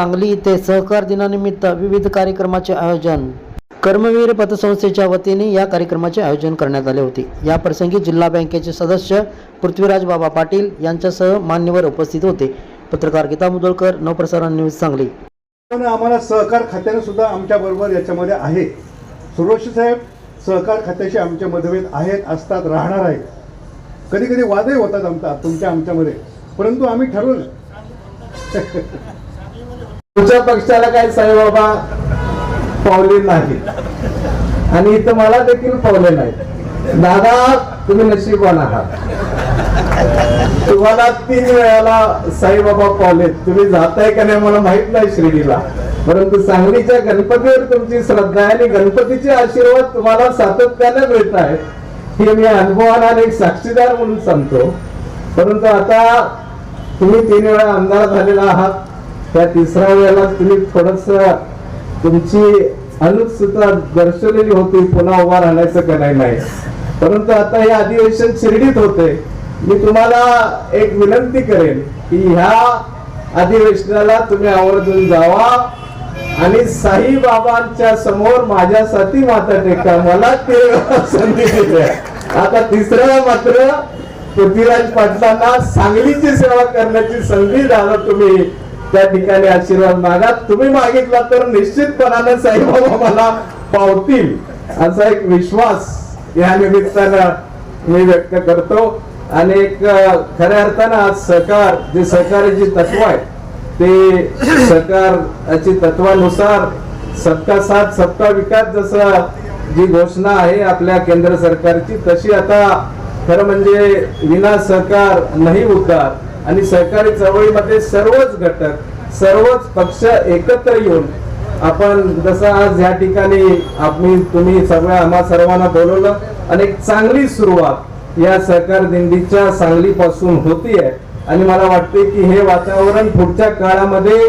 सांगली इथे सहकार दिनानिमित्त विविध कार्यक्रमाचे आयोजन. कर्मवीर पतसंस्थेच्या वतीने या कार्यक्रमाचे आयोजन करण्यात आले होते. या प्रसंगी जिल्हा बँकेचे सदस्य पृथ्वीराज बाबा पाटील यांच्यासह मान्यवर उपस्थित होते. पत्रकार गीता मुदोळकर नवप्रसारण न्यूज सांगली. आम्हाला सहकार खात्याने सुद्धा आमच्या बरोबर याच्यामध्ये आहे. सुरक्षित साहेब सहकार खात्याशी आमचे मतभेद आहेत असतात राहणार आहेत. कधी कधी वादही होतात आमचा तुमच्या आमच्यामध्ये. परंतु आम्ही ठरवलं. तुमच्या पक्षाला काही साईबाबा पावले नाही आणि इथं मला देखील पावले नाही दादा तुम्ही नशीबवान आहात. तुम्हाला तीन वेळाला साईबाबा पावलेत तुम्ही जाताय का नाही मला माहीत नाही शिर्डीला परंतु सांगलीच्या गणपतीवर तुमची श्रद्धा आहे आणि गणपतीचे आशीर्वाद तुम्हाला सातत्याने मिळत आहेत. हे मी अनुभवानं आणि एक साक्षीदार म्हणून सांगतो. परंतु आता तुम्ही तीन वेळा आमदार झालेला आहात. त्या तिसऱ्या वेळेला तुम्ही थोडस तुमची अनुत्सुकता दर्शवलेली होती पुन्हा उभा राहण्याचं का नाही परंतु आता हे अधिवेशन शिर्डीत होते. मी तुम्हाला एक विनंती करेन की ह्या अधिवेशनाला तुम्ही आवर्जून जावा आणि साई बाबांच्या समोर माझ्यासाठी माता टेका मला ते संधी दिली आता तिसऱ्या मात्र पृथ्वीराज पाटलांना सांगलीची सेवा करण्याची संधी दादा तुम्ही. त्या ठिकाणी आशीर्वाद मागा. तुम्ही मागितला तर निश्चितपणाने साईबाबा मला पावतील असा एक विश्वास या निमित्तानं मी व्यक्त करतो. आणि एक खऱ्या अर्थानं आज सहकार जे सहकाराची तत्व आहे ते सहकाराची तत्वानुसार सबका साथ सबका विकास जसं जी घोषणा आहे आपल्या केंद्र सरकारची तशी आता खरं म्हणजे विना सहकार नाही उद्धार. आणि सहकारी चळवळीमध्ये सर्वच घटक सर्वच पक्ष एकत्र येऊन आपण जसं आज या ठिकाणी आम्ही तुम्ही सगळ्या आम्हा सर्वांना बोलवलं. आणि एक चांगली सुरुवात या सहकार दिंडीच्या सांगलीपासून आहे. आणि मला वाटते की हे वातावरण पुढच्या काळामध्ये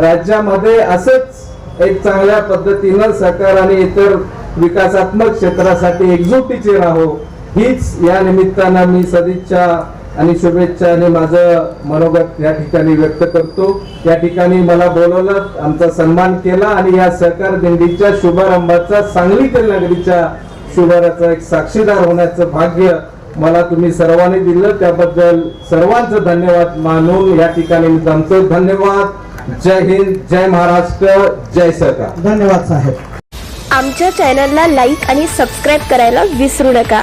राज्यामध्ये असंच एक चांगल्या पद्धतीनं सहकार आणि इतर विकासात्मक क्षेत्रासाठी एकजुटीचे राहो. हीच या निमित्तानं मी सदिच्छा आणि शुभेच्छा आणि माझं मनोगत या ठिकाणी व्यक्त करतो. या ठिकाणी मला बोलवलं आमचा सन्मान केला आणि या सहकार दिंडीच्या शुभारंभाचा सांगलीतील नगरीच्या शुभाराचा एक साक्षीदार होण्याचं भाग्य मला तुम्ही सर्वांनी दिलं. त्याबद्दल सर्वांचं धन्यवाद मानून या ठिकाणी मी धन्यवाद. जय हिंद जय महाराष्ट्र जय सरकार धन्यवाद साहेब. आमच्या चॅनलला लाईक आणि सबस्क्राईब करायला विसरू नका.